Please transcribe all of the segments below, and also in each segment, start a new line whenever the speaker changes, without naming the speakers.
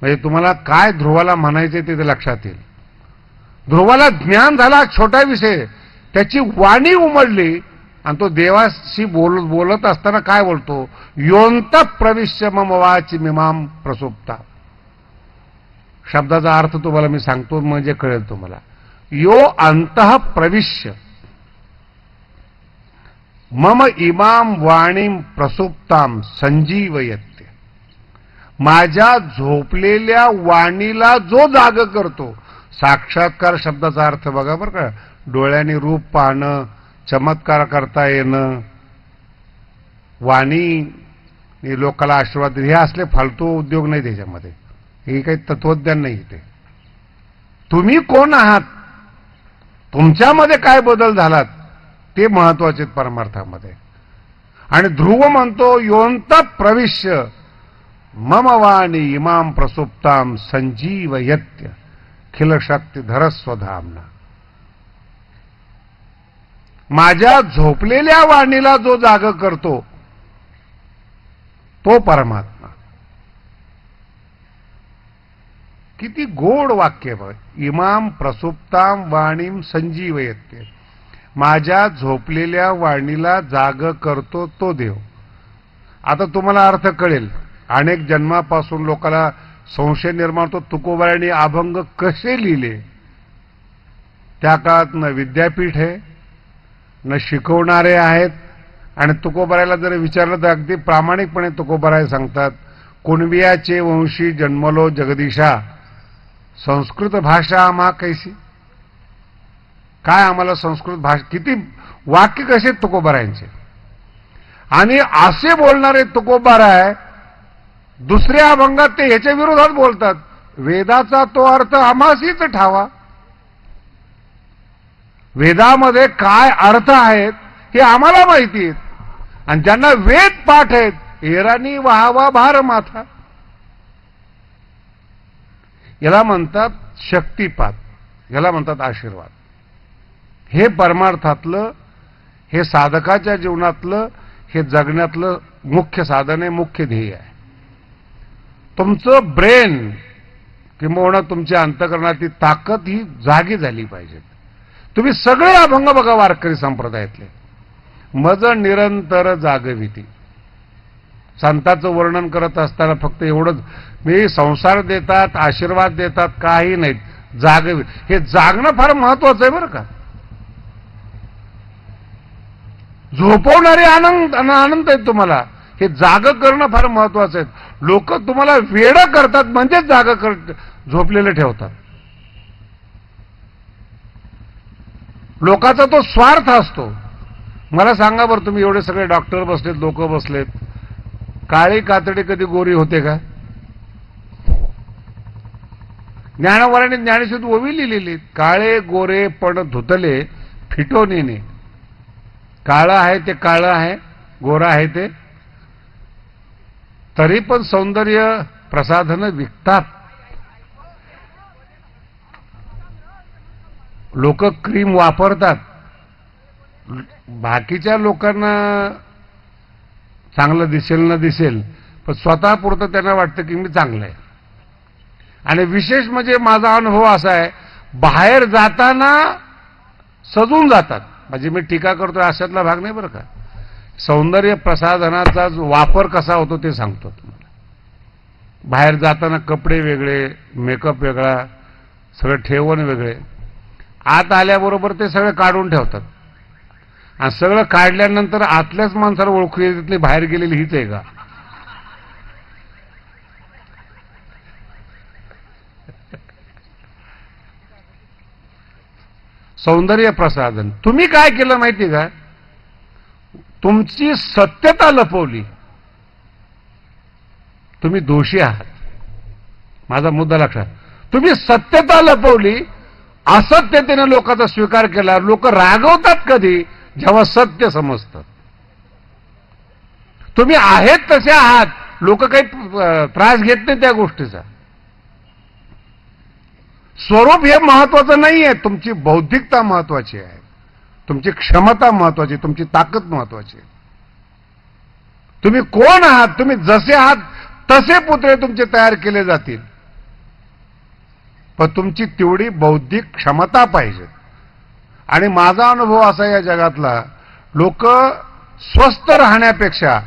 म्हणजे तुम्हाला काय ध्रुवाला म्हणायचे ते ते लक्षात येईल. ध्रुवाला ज्ञान झाला छोटा विषय. त्याची वाणी उमडली आणि तो देवाशी बोल बोलत असताना काय बोलतो? योंत प्रविश्य ममवाची मिमाम प्रसुप्ता. शब्दाचा अर्थ तुम्हाला मी सांगतो म्हणजे कळेल तुम्हाला. यो अंत प्रविश्य. मम इमाम वाणीम प्रसुप्ताम संजीवयत. माझ्या झोपलेल्या वाणीला जो जाग करतो. साक्षात्कार शब्दाचा अर्थ बघा बरं का. डोळ्याने रूप पाहणं चमत्कार करता येणं. वाणी हे लोकाला आशीर्वाद हे असले फालतू उद्योग नाही त्याच्यामध्ये. हे काही तत्वज्ञान नाही ते. तुम्ही कोण आहात? तुमच्यामध्ये काय बदल झालात? ते महत्त्वाचे आहेत परमार्थामध्ये. आणि ध्रुव म्हणतो योनता प्रविश्य. मम वाणी इमाम प्रसुप्ताम संजीवयत्य खिल शक्ती धरस्वधामना माझ्या झोपलेल्या वाणीला जो जाग करतो तो परमात्मा। किती गोड वाक्य बघ. इमाम प्रसुप्ताम वाणीम संजीवयत्य। माझ्या झोपलेल्या वाणीला जाग करतो तो देव. आता तुम्हाला अर्थ कळेल. अनेक जन्मापासून लोकांना संशय निर्माण होतो. तुकोबारायणी अभंग कसे लिहिले? त्या काळात न विद्यापीठ आहे न शिकवणारे आहेत. आणि तुकोबारायला जर विचारलं तर अगदी प्रामाणिकपणे तुकोबाराय सांगतात कुणबियाचे वंशी जन्मलो जगदीशा संस्कृत भाषा आम्हा कैसी? काय आम्हाला संस्कृत भाषा किती वाक्य कसे तुकोबारायांचे? आणि असे बोलणारे तुकोबाराय दुसऱ्या अभंगात ते ह्याच्या विरोधात बोलतात. वेदाचा तो अर्थ आम्हासीच ठावा. वेदामध्ये काय अर्थ आहेत हे आम्हाला माहिती आहेत. आणि ज्यांना वेद पाठ आहेत हेरानी व्हावा भार माथा. याला म्हणतात शक्तिपात याला म्हणतात आशीर्वाद. हे परमार्थातलं हे साधकाच्या जीवनातलं हे जगण्यातलं मुख्य साधन आहे मुख्य ध्येय आहे. तुमचं ब्रेन किंबहुना तुमच्या अंतकरणाची ताकद ही जागी झाली पाहिजे. तुम्ही सगळे अभंग बघा वारकरी संप्रदायातले. मज निरंतर जागविती. संतांचं वर्णन करत असताना फक्त एवढंच. मी संसार देतात आशीर्वाद देतात काही नाहीत. जागवी. हे जागणं फार महत्वाचं आहे बरं का? झोपवणारे आनंद आनंद आहेत तुम्हाला. हे जाग करणं फार महत्वाचं आहे. लोक तुम्हाला वेड करतात म्हणजेच जाग कर झोपलेलं ठेवतात. लोकाचा तो स्वार्थ असतो. मला सांगा बरं तुम्ही एवढे सगळे डॉक्टर बसलेत लोक बसलेत. काळी कातडी कधी गोरी होते का? ज्ञानवराने ज्ञानेश्वर ओवी लिहिलेली काळे गोरे पण धुतले फिटोनीने. काळं आहे ते काळं आहे गोरा आहे ते तरी पण सौंदर्य प्रसाधनं विकतात. लोक क्रीम वापरतात. बाकीच्या लोकांना चांगलं दिसेल ना दिसेल पण स्वतः पुरतं त्यांना वाटतं की मी चांगलं आहे. आणि विशेष म्हणजे माझा अनुभव असा आहे बाहेर जाताना सजून जातात. म्हणजे मी टीका करतोय अशातला भाग नाही बरं का? सौंदर्य प्रसाधनाचा जो वापर कसा होतो ते सांगतो तुम्हाला. बाहेर जाताना कपडे वेगळे मेकअप वेगळा सगळं ठेवण वेगळे. आत आल्याबरोबर ते सगळं काढून ठेवतात. आणि सगळं काढल्यानंतर आतल्याच माणसाला ओळखू येतली बाहेर गेलेली हीच आहे का? सौंदर्य प्रसाधन तुम्ही काय केलं माहिती का? तुमची सत्यता लपवली. तुम्ही दोषी आहात. माझा मुद्दा लक्षात. तुम्ही सत्यता लपवली असत्यतेने लोकांचा स्वीकार केला लोक रागवतात कधी जेव्हा सत्य समजतं. तुम्ही आहेत तसे आहात लोक काही त्रास घेत नाही त्या गोष्टीचा. स्वरूप हे महत्वाचं नाही आहे तुमची बौद्धिकता महत्वाची आहे. तुमची क्षमता महत्वाची तुमची ताकद महत्वाची. आहे तुम्ही कोण आहात? तुम्ही जसे आहात तसे पुतळे तुमचे तयार केले जातील. पण तुमची तेवढी बौद्धिक क्षमता पाहिजे. आणि माझा अनुभव असा या जगातला लोक स्वस्थ राहण्यापेक्षा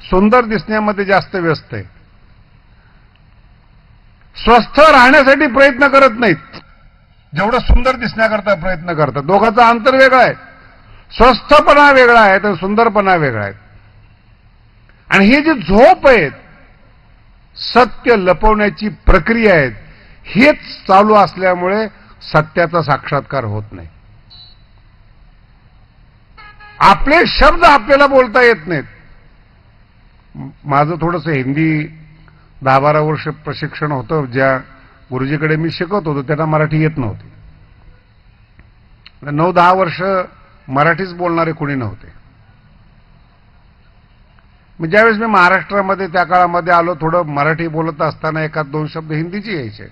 सुंदर दिसण्यामध्ये जास्त व्यस्त आहे स्वस्थ राहण्यासाठी प्रयत्न करत नाहीत. जेवढं सुंदर दिसण्याकरता प्रयत्न करतात. दोघांचा अंतर वेगळा आहे. स्वस्थपणा वेगळा आहे तर सुंदरपणा वेगळा आहे. आणि ही जी झोप आहेत सत्य लपवण्याची प्रक्रिया आहेत हेच चालू असल्यामुळे सत्याचा साक्षात्कार होत नाही. आपले शब्द आपल्याला बोलता येत नाहीत. माझं थोडंसं हिंदी दहा बारा वर्ष प्रशिक्षण होतं ज्या गुरुजीकडे मी शिकत होतो त्यांना मराठी येत नव्हती. नऊ दहा वर्ष मराठीच बोलणारे कोणी नव्हते. मग ज्यावेळेस मी महाराष्ट्रामध्ये त्या काळामध्ये आलो थोडं मराठी बोलत असताना एखाद दोन शब्द हिंदीचे यायचे.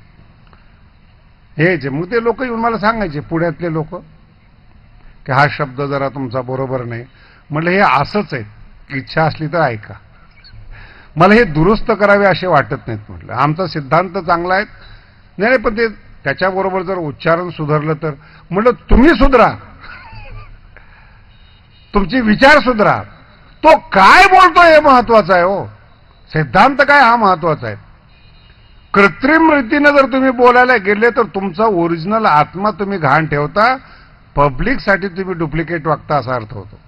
यायचे. मग ते लोक येऊन मला सांगायचे पुण्यातले लोक की हा शब्द जरा तुमचा बरोबर नाही. म्हटलं हे असंच आहे. इच्छा असली तर ऐका. मला हे दुरुस्त करावे असे वाटत नाहीत म्हटलं. आमचा सिद्धांत चांगला आहे. नाही नाही, पण ते त्याच्याबरोबर जर उच्चारण सुधारलं तर? म्हटलं तुम्ही सुधरा. तुमची विचार सुधरा. तो काय बोलतोय हे महत्वाचं आहे हो. सिद्धांत काय हा महत्त्वाचा आहे? कृत्रिम रीतीनं जर तुम्ही बोलायला गेले तर तुमचा ओरिजिनल आत्मा तुम्ही घाण ठेवता पब्लिकसाठी तुम्ही डुप्लिकेट वागता असा अर्थ होतो.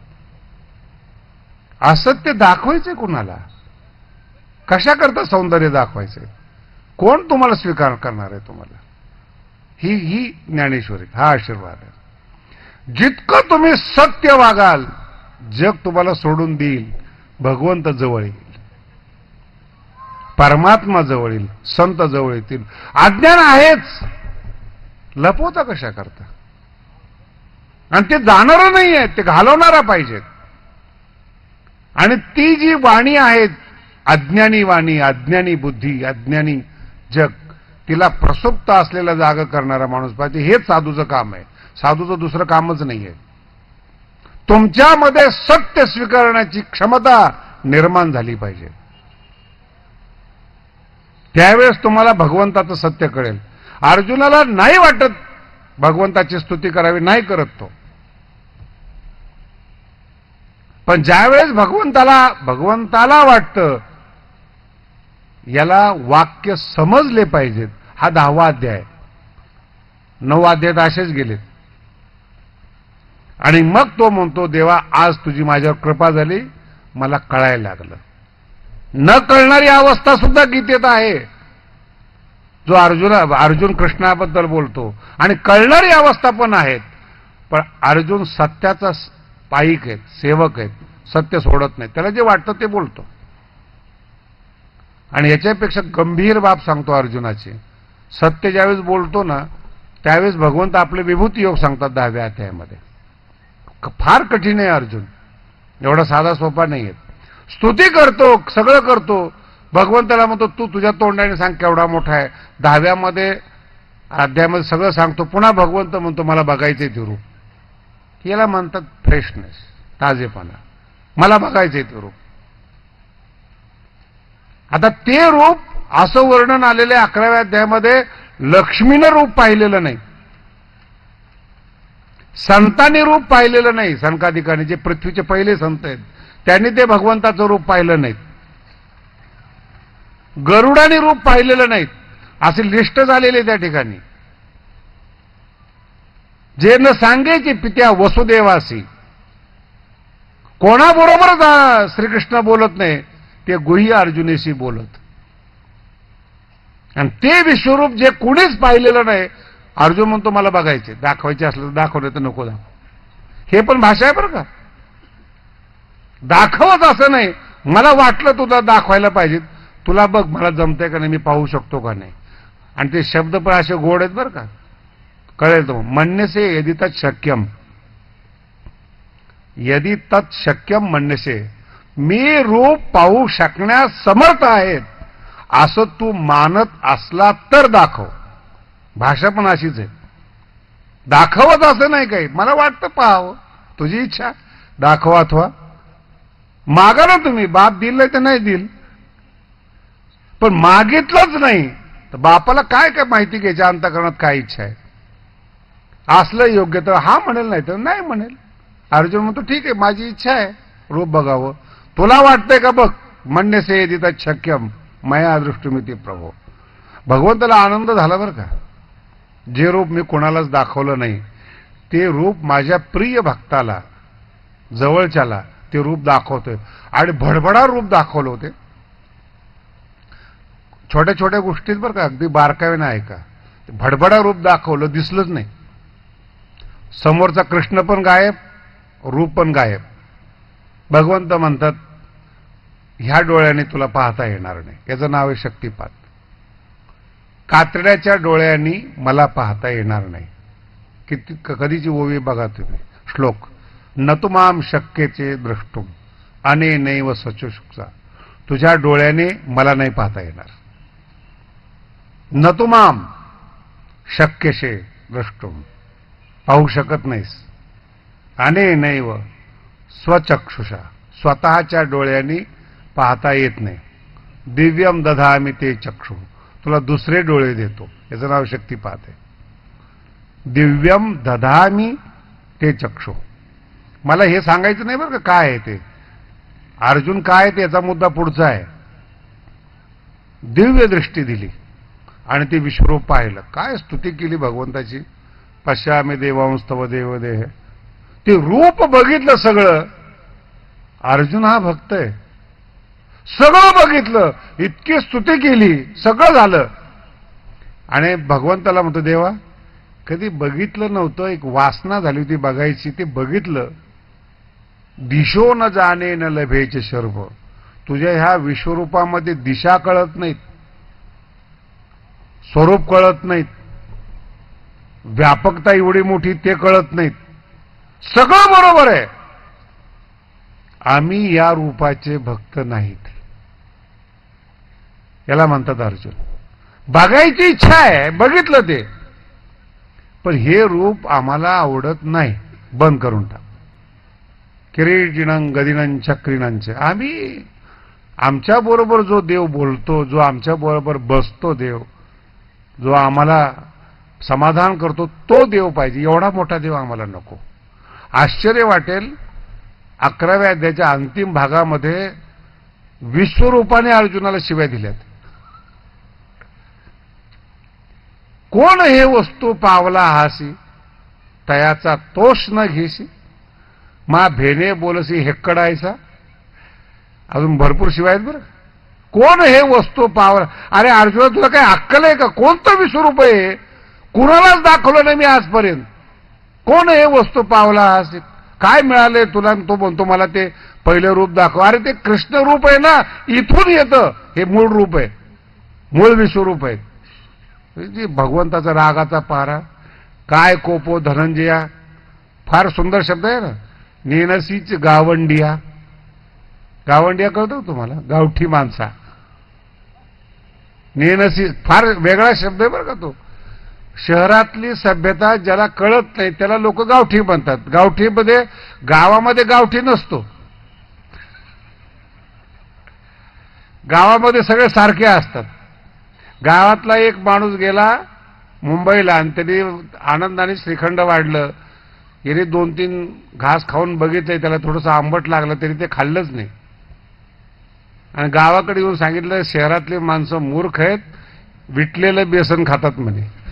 असत्य दाखवायचे कुणाला? कशा करता सौंदर्य दाखवायचे कोण तुम्हाला स्वीकार करणार आहे तुम्हाला? ही ही ज्ञानेश्वरी हा आशीर्वाद आहे. जितकं तुम्ही सत्य वागाल जग तुम्हाला सोडून देईल भगवंत जवळ येईल. परमात्मा जवळ येईल संत जवळ येतील. अज्ञान आहेच. लपवता कशा करता? आणि ते जाणार नाही आहे ते घालवणारा पाहिजेत आणि ती जी वाणी आहे अज्ञानी वाणी अज्ञानी बुद्धी अज्ञानी जग. तिला प्रसुप्त असलेला जाग करणारा माणूस पाहिजे. हेच साधूचं काम आहे. साधूचं दुसरं कामच नाहीये. तुमच्यामध्ये सत्य स्वीकारण्याची क्षमता निर्माण झाली पाहिजे. त्यावेळेस तुम्हाला भगवंताचं सत्य कळेल. अर्जुनाला नाही वाटत भगवंताची स्तुती करावी. नाही करत तो. पण ज्यावेळेस भगवंताला भगवंताला वाटतं याला वाक्य समजले पाहिजेत. हा दहावा अध्याय. नऊ अध्याय असेच गेलेत. आणि मग तो म्हणतो देवा आज तुझी माझ्यावर कृपा झाली. मला कळायला लागलं. न कळणारी अवस्था सुद्धा गीतेत आहे. जो अर्जुना अर्जुन कृष्णाबद्दल बोलतो. आणि कळणारी अवस्था पण आहेत. पण अर्जुन सत्याचा स- पाईक आहेत सेवक आहेत. सत्य सोडत नाही. त्याला जे वाटतं ते बोलतो. आणि याच्यापेक्षा गंभीर बाब सांगतो अर्जुनाची. सत्य ज्यावेळेस बोलतो ना त्यावेळेस भगवंत आपले विभूती योग सांगतात दहाव्या अध्यायामध्ये. फार कठीण आहे अर्जुन. एवढा साधा सोपा नाही आहे स्तुती करतो सगळं करतो. भगवंताला म्हणतो तू तुझ्या तोंडाने सांग केवढा मोठा आहे. दहाव्यामध्ये अध्यायामध्ये सगळं सांगतो. पुन्हा भगवंत म्हणतो मला बघायचंय ते रूप याला म्हणतात फ्रेशनेस ताजेपणा. मला बघायचंय ते आता ते रूप असं वर्णन आलेले अकराव्या अध्यायामध्ये लक्ष्मीनं रूप पाहिलेलं नाही. संतांनी रूप पाहिलेलं नाही संकाधिकाने जे पृथ्वीचे पहिले संत आहेत त्यांनी ते भगवंताचं रूप पाहिलं नाहीत. गरुडाने रूप पाहिलेलं नाहीत. असे लिस्ट झालेले त्या ठिकाणी. जे न सांगायचे पित्या वसुदेवासी. कोणाबरोबर श्रीकृष्ण बोलत नाही. ते गुह्य अर्जुनेशी बोलत. आणि ते विश्वरूप जे कुणीच पाहिलेलं नाही अर्जुन म्हणतो मला बघायचे दाखवायचे असलं तर दाखवले तर नको दाखव. हे पण भाषा आहे बरं का? दाखवत असं नाही मला वाटलं तुला दाखवायला पाहिजे तुला बघ मला जमतंय का नाही मी पाहू शकतो का नाही. आणि ते शब्द पण असे गोड आहेत बरं का? कळेल तो म्हणणेसे यदि तत् शक्यम. यदि तत् शक्यम म्हणणेसे मी रूप पाहू शकण्यास समर्थ आहेत असं तू मानत असला तर दाखव. भाषा पण अशीच आहे. दाखवत असं नाही काही. मला वाटतं पाहावं. तुझी इच्छा. दाखवा अथवा. मागा ना तुम्ही. बाप दिल तर नाही दिल. पण मागितलंच नाही. तर बापाला काय काय माहिती घ्यायची? अंतकरणात काय इच्छा आहे? असलं योग्य तर हा म्हणेल नाही तर नाही म्हणेल. अर्जुन म्हणतो ठीक आहे माझी इच्छा आहे. रूप बघावं. तुला वाटतंय का बघ? म्हणणे से तिथं शक्यम मया दृष्टीमिती प्रभो. भगवंताला आनंद झाला बरं का? जे रूप मी कोणालाच दाखवलं नाही ते रूप माझ्या प्रिय भक्ताला जवळच्याला ते रूप दाखवतोय. आणि भडभडा रूप दाखवलं होते. छोट्या छोट्या गोष्टीत बरं का अगदी बारकाईने ऐका. भडभडा रूप दाखवलं दिसलंच नाही. समोरचा कृष्ण पण गायब रूप पण गायब. भगवंत म्हणतात ह्या डोळ्याने तुला पाहता येणार नाही. याचं नाव आहे शक्तिपात कातड्याच्या डोळ्यांनी मला पाहता येणार नाही. किती कधीची ओवी बघा तुम्ही. श्लोक नतुमाम शक्यचे द्रष्टुम अने नैव सचुषुकचा तुझ्या डोळ्याने मला नाही पाहता येणार. न तुमाम शक्यशे द्रष्टुम पाहू शकत नाहीस. अने नैव स्वचक्षुषा. स्वतःच्या डोळ्यांनी पाहता येत नाही. दिव्यम दधामी ते चक्षु. तुला दुसरे डोळे देतो. याचं नाव शक्तिपात आहे. दिव्यम दधामी ते चक्षु. मला हे सांगायचं नाही बरं का काय आहे ते. अर्जुन काय आहे ते याचा मुद्दा पुढचा आहे. दिव्य दृष्टी दिली. आणि ती विश्वरूप पाहिलं. काय स्तुती केली भगवंताची. पश्यामे देवांस्तव देव देह ते रूप बघितलं सगळं. अर्जुन हा भक्त आहे. सगळं बघितलं इतकी स्तुती केली सगळं झालं. आणि भगवंताला म्हणतो देवा कधी बघितलं नव्हतं एक वासना झाली होती बघायची ते बघितलं. दिशो न जाणे न लभेचे शर्भ तुझ्या ह्या विश्वरूपामध्ये दिशा कळत नाहीत. स्वरूप कळत नाहीत. व्यापकता एवढी मोठी ते कळत नाहीत. सगळं बरोबर आहे. आम्ही या रूपाचे भक्त नाहीत. याला म्हणतात अर्जुन. बघायची इच्छा आहे बघितलं ते. पण हे रूप आम्हाला आवडत नाही. बंद करून टाक. किरीटिनं गदिनं चक्रीनांचे आम्ही आमच्या बरोबर जो देव बोलतो जो आमच्या बरोबर बसतो देव जो आम्हाला समाधान करतो तो देव पाहिजे. एवढा मोठा देव आम्हाला नको. आश्चर्य वाटेल. अकराव्या अध्यायाच्या अंतिम भागामध्ये विश्वरूपाने अर्जुनाला शिव्या दिल्यात. कोण हे वस्तू पावला हासी? तयाचा तोष न घेशी. मा भेने बोलसी हेक्कडायचा अजून भरपूर शिवाय आहेत बरं. कोण हे वस्तू पावला? अरे अर्जुना तुला काय अक्कल आहे का? कोणतं विश्वरूप आहे? कुणालाच दाखवलं नाही मी आजपर्यंत. कोण हे वस्तू पावला काय मिळाले तुला? तो म्हणतो मला ते पहिलं रूप दाखव. अरे ते कृष्ण रूप आहे ना इथून येतं. हे मूळ रूप आहे. मूळ विश्वरूप आहे. भगवंताचा रागाचा पारा काय कोपो धनंजया फार सुंदर शब्द आहे ना. नेनसीच गावंडिया. गावंडिया कळतो तुम्हाला? गावठी माणसा. नेनसी फार वेगळा शब्द आहे बरं का तो. शहरातली सभ्यता ज्याला कळत नाही त्याला लोक गावठी म्हणतात. गावठीमध्ये गावामध्ये गावठी नसतो. गावामध्ये सगळे सारखे असतात. गावातला एक माणूस गेला मुंबईला आणि त्यांनी आनंदाने श्रीखंड वाढलं. याने दोन तीन घास खाऊन बघितलंय त्याला थोडंसं आंबट लागलं तरी ते खाल्लंच नाही. आणि गावाकडे येऊन सांगितलं शहरातली माणसं मूर्ख आहेत विटलेलं बेसन खातात म्हणे.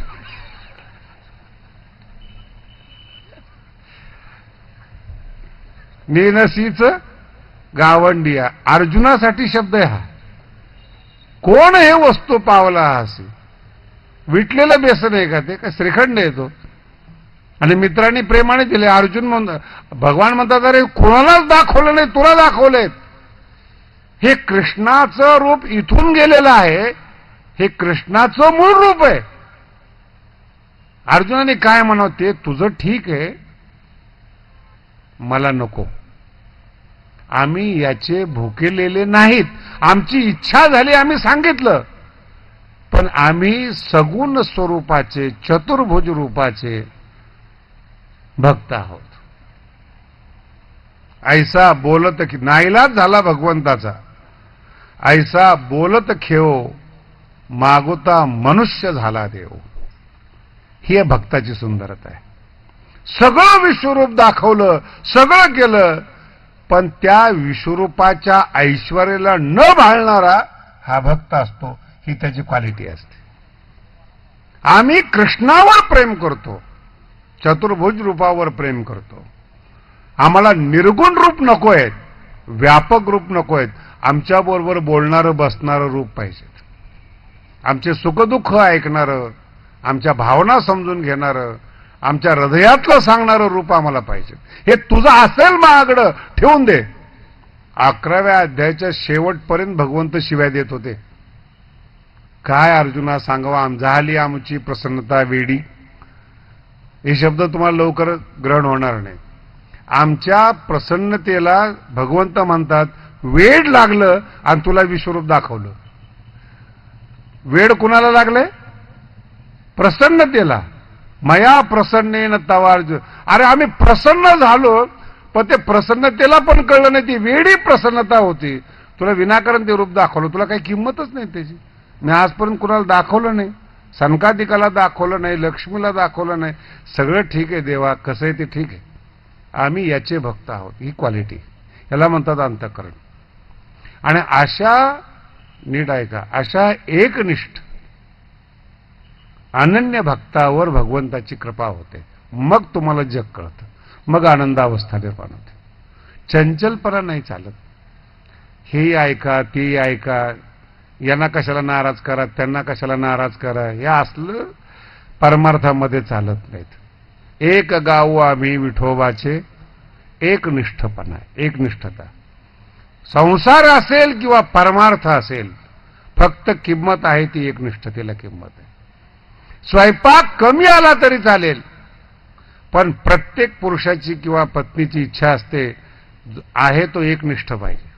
नेनसीच गावंडिया. अर्जुनासाठी शब्द आहे हा. कोण हे वस्तू पावला असे? विटलेलं बेसन आहे का ते? का श्रीखंड येतो आणि मित्रांनी प्रेमाने दिले. अर्जुन म्हण भगवान म्हणतात अरे कोणालाच दाखवलं नाही तुला दाखवलेत. हे कृष्णाचं रूप इथून गेलेलं आहे. हे कृष्णाचं मूळ रूप आहे. अर्जुनाने काय म्हणावं? ते तुझं ठीक आहे. मला नको. आम्ही याचे भुकेलेले नाहीत. आमची इच्छा झाली आम्ही सांगितलं. पण आम्ही सगुण स्वरूपाचे चतुर्भुज रूपाचे भक्त आहोत. ऐसा बोलत की नाईलाज झाला भगवंताचा. ऐसा बोलत खेळो मागोता मनुष्य झाला देव. ही भक्ताची सुंदरता आहे. सगळं विश्वरूप दाखवलं सगळं केलं. पण त्या विश्वरूपाच्या ऐश्वर्याला न भाळणारा हा भक्त असतो ही त्याची क्वालिटी असते. आम्ही कृष्णावर प्रेम करतो चतुर्भुज रूपावर प्रेम करतो. आम्हाला निर्गुण रूप नको आहेत व्यापक रूप नको आहेत. आमच्याबरोबर बोलणारं बसणारं रूप पाहिजे. आमचे सुखदुःख ऐकणारं आमच्या भावना समजून घेणारं आमच्या हृदयातलं सांगणारं रूप आम्हाला पाहिजे. हे तुझं असेल महागडं ठेवून दे. अकराव्या अध्यायाच्या शेवटपर्यंत भगवंत शिवाय देत होते. काय अर्जुना सांगावा आम झाली आमची प्रसन्नता वेडी. हे शब्द तुम्हाला लवकर ग्रहण होणार नाही. आमच्या प्रसन्नतेला भगवंत म्हणतात वेड लागलं आणि तुला विश्वरूप दाखवलं. वेड कुणाला लागलंय? प्रसन्नतेला. मया प्रसन्नेन तवार्ज. अरे आम्ही प्रसन्न झालो पण ते प्रसन्नतेला पण कळलं नाही ती वेडी प्रसन्नता होती. तुला विनाकारण ते रूप दाखवलं तुला काही किंमतच नाही त्याची. मी आजपर्यंत कुणाला दाखवलं नाही. सनकादिकाला दाखवलं नाही लक्ष्मीला दाखवलं नाही. सगळं ठीक आहे देवा कसं आहे ते ठीक आहे. आम्ही याचे भक्त आहोत ही क्वालिटी याला म्हणतात अंतकरण. आणि अशा नीट ऐका अशा एकनिष्ठ अनन्य भक्तावर भगवंताची कृपा होते. मग तुम्हाला जग कळतं. मग आनंदावस्था निर्माण होते. चंचलपणा नाही चालत. हे ऐका ते ऐका. यांना कशाला नाराज करा त्यांना कशाला नाराज करा हे असलं परमार्थामध्ये चालत नाहीत. एक गाव आम्ही विठोबाचे एकनिष्ठपणा एकनिष्ठता संसार असेल किंवा परमार्थ असेल फक्त किंमत आहे ती एकनिष्ठतेला किंमत आहे. स्वयंपाक कमी आला तरी चालेल. पण प्रत्येक पुरुषाची किंवा पत्नीची इच्छा असते आहे तो एकनिष्ठ पाहिजे.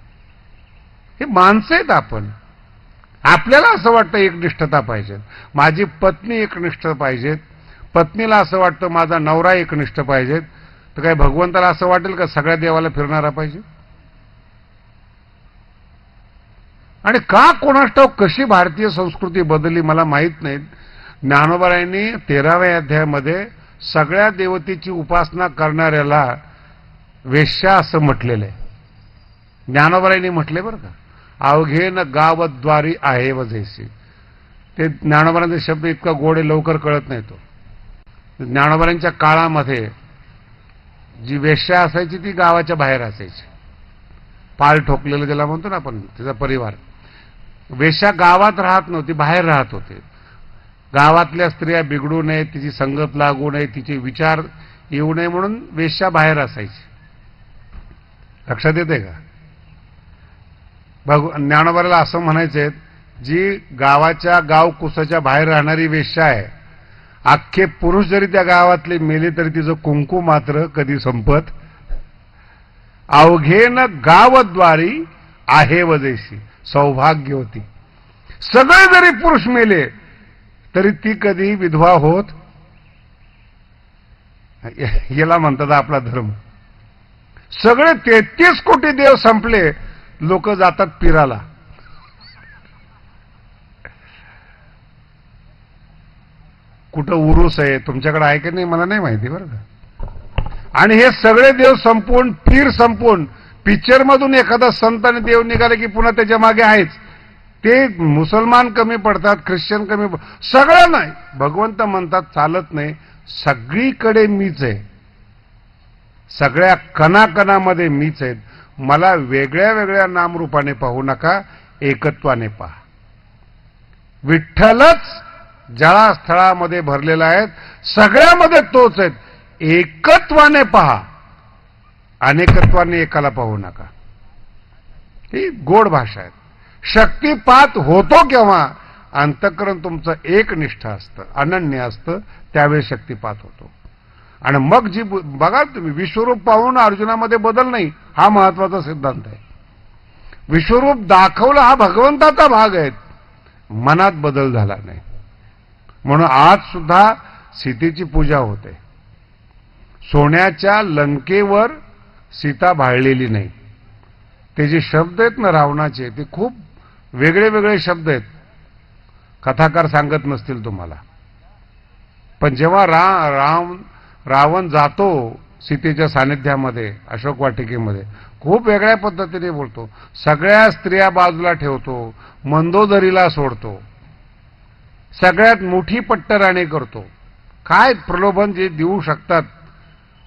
हे माणसं आहेत आपण. आपल्याला असं वाटतं एकनिष्ठता पाहिजे. माझी पत्नी एकनिष्ठ पाहिजेत पत्नीला असं वाटतं माझा नवरा एकनिष्ठ पाहिजेत तर काय भगवंताला असं वाटेल का सगळ्या देवाला फिरणारा पाहिजे? आणि का कोणाष्टाव कशी भारतीय संस्कृती बदलली मला माहीत नाही. ज्ञानोबरायांनी तेराव्या अध्यायामध्ये सगळ्या देवतेची उपासना करणाऱ्याला वेश्या असं म्हटलेलं आहे. ज्ञानोबरायांनी म्हटले बरं का अवघेन गावद्वारी आहे वजैसी ते ज्ञानोबरांचा शब्द इतका गोडे लवकर कळत नाही तो. ज्ञानोबरांच्या काळामध्ये जी वेश्या असायची ती गावाच्या बाहेर असायची. पाल ठोकलेलं ज्याला म्हणतो ना आपण तिचा परिवार. वेश्या गावात राहत नव्हती बाहेर राहत होते. गावातल्या स्त्रिया बिघडू नये तिची संगत लागू नये तिचे विचार येऊ नये म्हणून वेश्या बाहेर असायची. लक्षात येते का? भग ज्ञानोबाला असं म्हणायचंय जी गावाच्या गाव कुसाच्या बाहेर राहणारी वेश्या आहे अख्खे पुरुष जरी त्या गावातले मेले तरी तिचं कुंकू मात्र कधी संपत? अवघेन गावद्वारी आहे वजेशी सौभाग्य होती सगळे जरी पुरुष मेले तरी ती कधी विधवा होत? याला म्हणतात आपला धर्म. सगळे तेहतीस कोटी देव संपले लोक जातात पिराला. कुठं उरूस आहे? तुमच्याकडे आहे की नाही? मला नाही माहिती बरं का. आणि हे सगळे देव संपून पीर संपून पिक्चरमधून एखादा संत आणि देव निघाले की पुन्हा त्याच्यामागे आहेच. ते मुसलमान कमी पडतात ख्रिश्चन कमी पड सगळं नाही. भगवंत म्हणतात चालत नाही. सगळीकडे मीच आहे. सगळ्या कणाकणामध्ये मीच आहेत. मला वेगळ्या वेगळ्या नामरूपाने पाहू नका एकत्वाने पहा. विठ्ठलच जळास्थळामध्ये भरलेला आहेत सगळ्यामध्ये तोच आहेत एकत्वाने पहा. अनेकत्वाने एकाला पाहू नका. ही गोड भाषा आहे. शक्तिपात होतो केव्हा? अंतकरण तुमचं एकनिष्ठ असतं अनन्य असतं त्यावेळी शक्तिपात होतो. आणि मग जी बु- बघा तुम्ही विश्वरूप पाहून अर्जुनामध्ये बदल नाही हा महत्त्वाचा सिद्धांत आहे. विश्वरूप दाखवलं हा भगवंताचा भाग आहे. मनात बदल झाला नाही. म्हणून आज सुद्धा सीतेची पूजा होते. सोन्याच्या लंकेवर सीता भाळलेली नाही. ते जे शब्द आहेत ना रावणाचे ते खूप वेगळे वेगळे शब्द आहेत. कथाकार सांगत नसतील तुम्हाला. पण जेव्हा रा राम रावण जातो सीतेच्या सानिध्यामध्ये अशोक वाटिकेमध्ये खूप वेगळ्या पद्धतीने बोलतो. सगळ्या स्त्रिया बाजूला ठेवतो मंदोदरीला सोडतो. सगळ्यात मोठी पट्टराणी करतो. काय प्रलोभन जे देऊ शकतात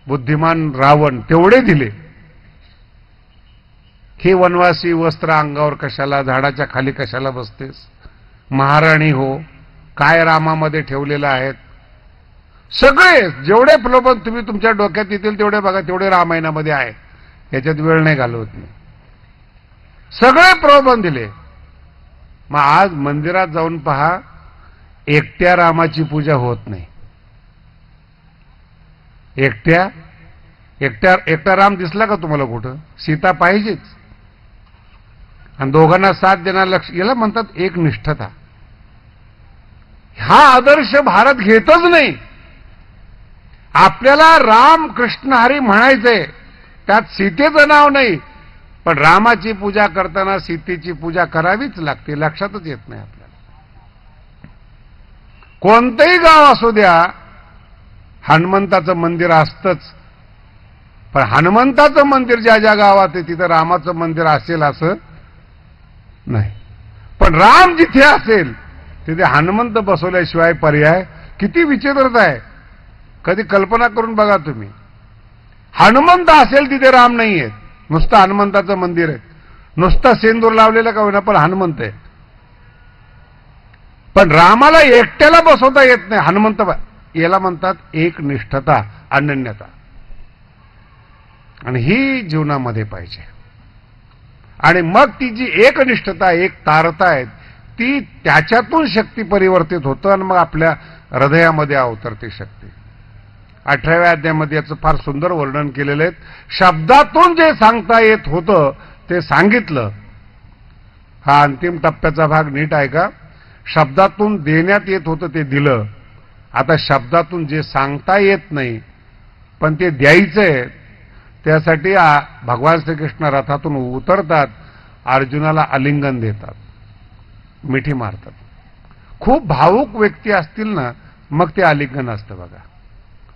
बुद्धिमान रावण तेवढे दिले. हे वनवासी वस्त्र अंगावर कशाला झाडाच्या खाली कशाला बसतेस? महाराणी हो काय रामामध्ये ठेवलेलं आहेत? सगळे जेवढे प्रलोभन तुम्ही तुमच्या डोक्यात येतील तेवढे बघा तेवढे रामायणामध्ये आहे. याच्यात वेळ नाही घालवत मी. सगळे प्रलोभन दिले. मग आज मंदिरात जाऊन पहा एकट्या रामाची पूजा होत नाही. एकट्या? एकट्या एकटा राम दिसला का तुम्हाला कुठं? सीता पाहिजेच. आणि दोघांना साथ देणार लक्ष याला म्हणतात एक निष्ठता हा आदर्श भारत घेतच नाही. आपल्याला राम कृष्ण हरी म्हणायचंय. त्यात सीतेचं नाव नाही. पण रामाची पूजा करताना सीतेची पूजा करावीच लागते. लक्षातच येत नाही आपल्याला. कोणतंही गाव असू द्या हनुमंताचं मंदिर असतंच. पण हनुमंताचं मंदिर ज्या ज्या गावात आहे तिथं रामाचं मंदिर असेल असं नाही. पण राम जिथे असेल तिथे हनुमंत बसवल्याशिवाय पर्याय किती विचित्रता आहे. कधी कल्पना करून बघा तुम्ही. हनुमंत असेल तिथे राम नाही आहेत नुसतं हनुमंताचं मंदिर आहे. नुसतं सेंदूर लावलेलं का होईना पण हनुमंत आहे. पण रामाला एकट्याला बसवता येत नाही. हनुमंत बा- याला म्हणतात एक निष्ठता अनन्यता. आणि ही जीवनामध्ये पाहिजे. आणि मग ती जी एकनिष्ठता एक तारता आहे ती त्याच्यातून शक्ती परिवर्तित होतं आणि मग आपल्या हृदयामध्ये अवतरते शक्ती. अठराव्या अध्यायामध्ये याचं फार सुंदर वर्णन केलेलं आहे. शब्दातून जे सांगता येत होतं ते सांगितलं. हा अंतिम टप्प्याचा भाग नीट आहे का? शब्दातून देण्यात येत होतं ते दिलं. आता शब्दातून जे सांगता येत नाही पण ते द्यायचं आहे त्यासाठी भगवान श्रीकृष्ण रथातून उतरतात अर्जुनाला आलिंगन देतात मिठी मारतात. खूप भावुक व्यक्ती असतील ना मग ते आलिंगन असतं बघा.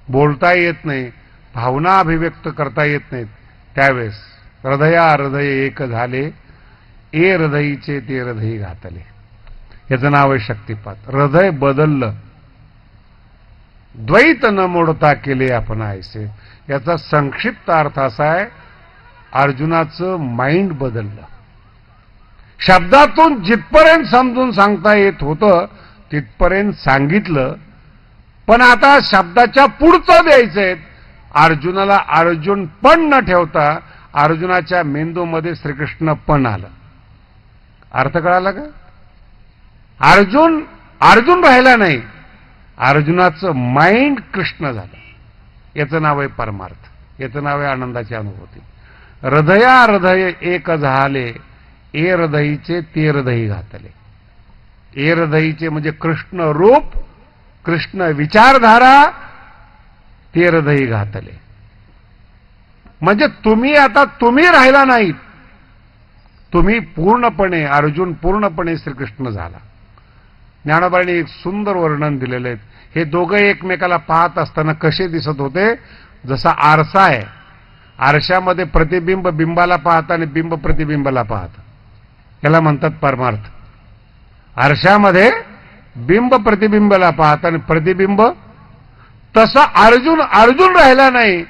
बोलता येत नाही भावना अभिव्यक्त करता येत नाहीत. त्यावेळेस हृदया हृदय एक झाले ए हृदयीचे ते हृदयी घातले. याचं नाव आहे शक्तिपात. हृदय बदललं. द्वैत न मोडता केले आपण आयसे. याचा संक्षिप्त अर्थ असा आहे अर्जुनाचं माइंड बदललं. शब्दातून जिथपर्यंत समजून सांगता येत होतं तिथपर्यंत सांगितलं पण आता शब्दाच्या पुढचं द्यायचंय. अर्जुनाला अर्जुन पण न ठेवता अर्जुनाच्या मेंदूमध्ये श्रीकृष्ण पण आलं. अर्थ कळाला का? अर्जुन अर्जुन राहिला नाही. अर्जुनाचं माइंड कृष्ण झालं. याचं नाव आहे परमार्थ. याचं नाव आहे आनंदाची अनुभूती. हृदया हृदय एक झाले ए हृदयीचे ते हृदयी घातले. ए हृदयीचे म्हणजे कृष्ण रूप कृष्ण विचारधारा ते हृदयी घातले. म्हणजे तुम्ही आता तुम्ही राहिला नाहीत. तुम्ही पूर्णपणे अर्जुन पूर्णपणे श्रीकृष्ण झाला. ज्ञानोबाने एक सुंदर वर्णन दिलेलं आहे. हे दोघं एकमेकाला पाहत असताना कसे दिसत होते? जसा आरसा आहे. आरशामध्ये प्रतिबिंब बिंबाला पाहत आणि बिंब प्रतिबिंबाला पाहत. याला म्हणतात परमार्थ. आरशामध्ये बिंब प्रतिबिंबाला पाहत आणि प्रतिबिंब तसा अर्जुन अर्जुन राहिला नाही.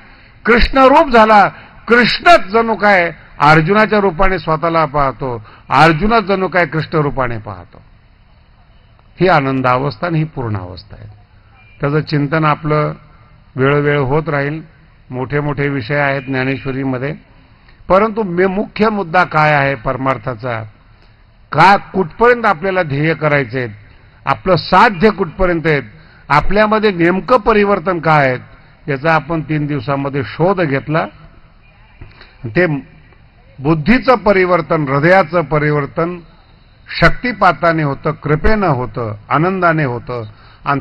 कृष्ण रूप झाला. कृष्णच जणू काय अर्जुनाच्या रूपाने स्वतःला पाहतो. अर्जुनच जणू काय कृष्ण रूपाने पाहतो. ही आनंदावस्था आणि ही पूर्ण अवस्था आहे त्याचं चिंतन आपलं वेळोवेळ होत राहील. मोठे मोठे विषय आहेत ज्ञानेश्वरीमध्ये. परंतु मे मुख्य मुद्दा काय आहे परमार्थाचा? का कुठपर्यंत आपल्याला ध्येय करायचे आहेत आपलं साध्य कुठपर्यंत आहेत? आपल्यामध्ये नेमकं परिवर्तन काय आहेत? याचा आपण तीन दिवसामध्ये शोध घेतला. ते बुद्धीचं परिवर्तन हृदयाचं परिवर्तन शक्तिपाताने होतं कृपेनं होतं आनंदाने होतं